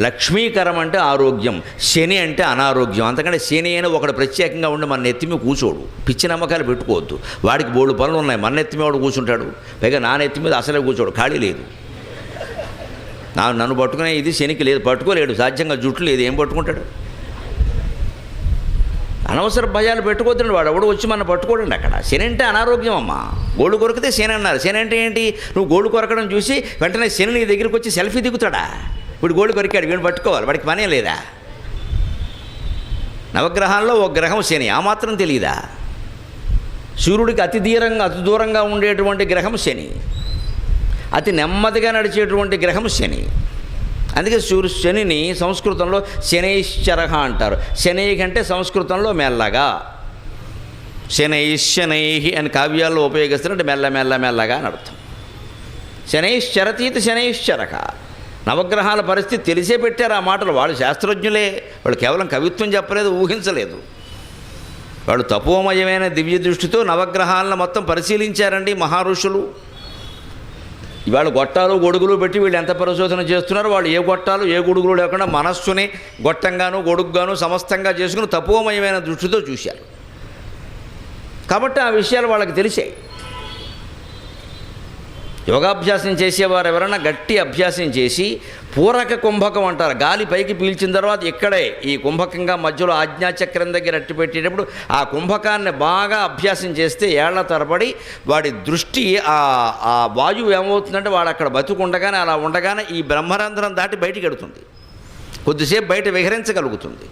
లక్ష్మీకరం అంటే ఆరోగ్యం శని అంటే అనారోగ్యం. అంతకంటే శని అయినా ఒకడు ప్రత్యేకంగా ఉండి మన నెత్తిమి కూర్చోడు. పిచ్చి నమ్మకాలు పెట్టుకోవద్దు. వాడికి బోడు పనులు ఉన్నాయి మన నెత్తిమి వాడు కూర్చుంటాడు. పైగా నా నెత్తి మీద అసలే కూర్చోడు ఖాళీ లేదు. నా నన్ను పట్టుకునే ఇది శనికి లేదు పట్టుకోలేడు సాధ్యంగా జుట్టు లేదు ఏం పట్టుకుంటాడు? అనవసర భయాలు పెట్టుకోద్దండి వాడు ఎవడు వచ్చి మన పట్టుకోడండి అక్కడ. శని అంటే అనారోగ్యం అమ్మా. గోళ్ళు కొరికితే శని అన్నారు. శని అంటే ఏంటి? నువ్వు గోళ్ళు కొరకడం చూసి వెంటనే శని నీ దగ్గరికి వచ్చి సెల్ఫీ దిగుతాడా? ఇప్పుడు గోళ్ళు కొరికాడు వీడిని పట్టుకోవాలి. వాడికి పనే లేదా? నవగ్రహాల్లో ఒక గ్రహం శని ఆ మాత్రం తెలియదా సూర్యుడికి అతి దూరంగా అతి దూరంగా ఉండేటువంటి గ్రహం శని. అతి నెమ్మదిగా నడిచేటువంటి గ్రహం శని. అందుకే సూర్య శనిని సంస్కృతంలో శనైశ్చరహ అంటారు. శనై కంటే సంస్కృతంలో మెల్లగా. శనై అని కావ్యాల్లో ఉపయోగిస్తున్నట్టు మెల్ల మెల్ల మెల్లగా అని అర్థం. శనైశ్చరతీత శనైశ్చరక నవగ్రహాల పరిస్థితి తెలిసే పెట్టారు ఆ మాటలు. వాళ్ళు శాస్త్రజ్ఞులే. వాళ్ళు కేవలం కవిత్వం చెప్పలేదు ఊహించలేదు. వాళ్ళు తపోమయమైన దివ్య దృష్టితో నవగ్రహాలను మొత్తం పరిశీలించారండి మహారుషులు. ఇవాళ గొట్టాలు గొడుగులు పెట్టి వీళ్ళు ఎంత పరిశోధన చేస్తున్నారు? వాళ్ళు ఏ గొట్టాలు ఏ గొడుగులు లేకుండా మనస్సుని గొట్టంగాను గొడుగ్గాను సమస్తంగా చేసుకుని తపోమయమైన దృష్టితో చూశారు. కాబట్టి ఆ విషయాలు వాళ్ళకి తెలిసాయి. యోగాభ్యాసం చేసేవారు ఎవరైనా గట్టి అభ్యాసం చేసి పూరక కుంభకం అంటారు. గాలి పైకి పీల్చిన తర్వాత ఇక్కడే ఈ కుంభకంగా మధ్యలో ఆజ్ఞాచక్రం దగ్గర అట్టి పెట్టేటప్పుడు ఆ కుంభకాన్ని బాగా అభ్యాసం చేస్తే ఏళ్ళ తరబడి వాడి దృష్టి ఆ వాయువు ఏమవుతుందంటే వాడు అక్కడ బతుకుండగానే అలా ఉండగానే ఈ బ్రహ్మరంధ్రం దాటి బయటికి ఎడుతుంది. కొద్దిసేపు బయట విహరించగలుగుతుంది.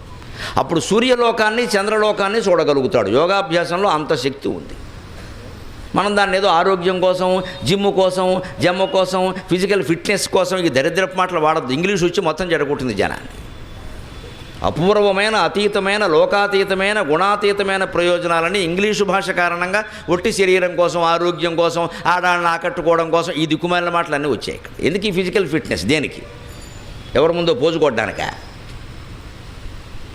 అప్పుడు సూర్యలోకాన్ని చంద్రలోకాన్ని చూడగలుగుతాడు. యోగాభ్యాసంలో అంత శక్తి ఉంది. మనం దాన్ని ఏదో ఆరోగ్యం కోసం జిమ్ కోసం జమ్మ కోసం ఫిజికల్ ఫిట్నెస్ కోసం ఈ దరిద్రపు మాటలు వాడద్దు. ఇంగ్లీష్ వచ్చి మొత్తం జడగొట్టింది జనాన్ని. అపూర్వమైన అతీతమైన లోకాతీతమైన గుణాతీతమైన ప్రయోజనాలని ఇంగ్లీషు భాష కారణంగా ఒట్టి శరీరం కోసం ఆరోగ్యం కోసం ఆడాళ్ళని ఆకట్టుకోవడం కోసం ఈ దిక్కుమాలిన మాటలు అన్నీ వచ్చాయి ఇక్కడ. ఎందుకు ఈ ఫిజికల్ ఫిట్నెస్ దేనికి? ఎవరి ముందో పోజు కొట్టడానికా?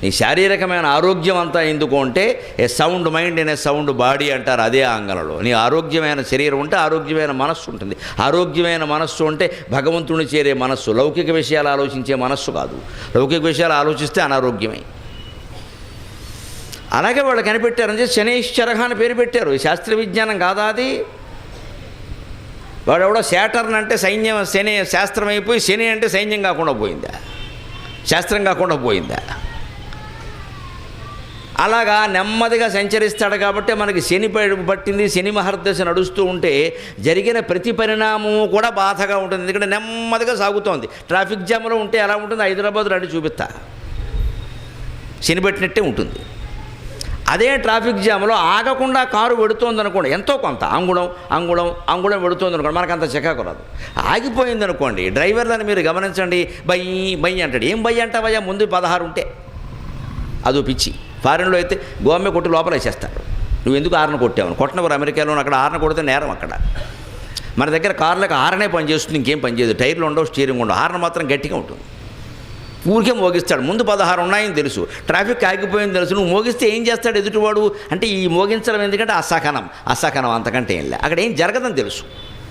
నీ శారీరకమైన ఆరోగ్యం అంతా ఎందుకు అంటే ఏ సౌండ్ మైండ్ అనే సౌండ్ బాడీ అంటారు అదే ఆంగలలో. నీ ఆరోగ్యమైన శరీరం ఉంటే ఆరోగ్యమైన మనస్సు ఉంటుంది. ఆరోగ్యమైన మనస్సు అంటే భగవంతుని చేరే మనస్సు. లౌకిక విషయాలు ఆలోచించే మనస్సు కాదు. లౌకిక విషయాలు ఆలోచిస్తే అనారోగ్యమే. అలాగే వాళ్ళు కనిపెట్టారని చెప్పి శనైశ్చరహ అని పేరు పెట్టారు. శాస్త్ర విజ్ఞానం కాదా అది? వాడెవడో శాటర్న్ అంటే సైన్యం శని శాస్త్రం అయిపోయి శని అంటే సైన్యం కాకుండా పోయిందా? శాస్త్రం కాకుండా పోయిందా? అలాగా నెమ్మదిగా సంచరిస్తాడు కాబట్టి మనకి శని పట్టింది. శని మహర్దశ నడుస్తూ ఉంటే జరిగిన ప్రతి పరిణామము కూడా బాధగా ఉంటుంది. ఎందుకంటే నెమ్మదిగా సాగుతోంది. ట్రాఫిక్ జామ్లో ఉంటే ఎలా ఉంటుంది? హైదరాబాద్ రండి చూపిస్తా. శని పెట్టినట్టే ఉంటుంది. అదే ట్రాఫిక్ జామ్లో ఆగకుండా కారు వెడుతోంది అనుకోండి. ఎంతో కొంత. అంగుళం అంగుళం అంగుళం వెడుతోంది అనుకోండి. మనకు అంత చికాకు రాదు. ఆగిపోయింది అనుకోండి. డ్రైవర్లను మీరు గమనించండి. బై బై అంటాడు. ఏం బయ్యి అంటావయ్యా? ముందు పదహారు ఉంటే. అదో పిచ్చి. ఫారెన్లో అయితే గోమే కొట్టి లోపల వేసేస్తారు నువ్వు ఎందుకు ఆరణ కొట్టావు? కొట్టనవారు అమెరికాలో అక్కడ ఆరణ కొడితే నేరం అక్కడ. మన దగ్గర కార్లకు ఆరనే పనిచేస్తుంది ఇంకేం పని చేయదు. టైర్లు ఉండవు స్టీరింగ్ ఉండవు. హార్న్ మాత్రం గట్టిగా ఉంటుంది. ఊరికే మోగిస్తాడు. ముందు పదహారు ఉన్నాయని తెలుసు. ట్రాఫిక్ ఆగిపోయింది తెలుసు. నువ్వు మోగిస్తే ఏం చేస్తాడు ఎదుటివాడు? అంటే ఈ మోగించడం ఎందుకంటే అసహనం. అసహనం అంతకంటే ఏం లే. అక్కడ ఏం జరగదని తెలుసు.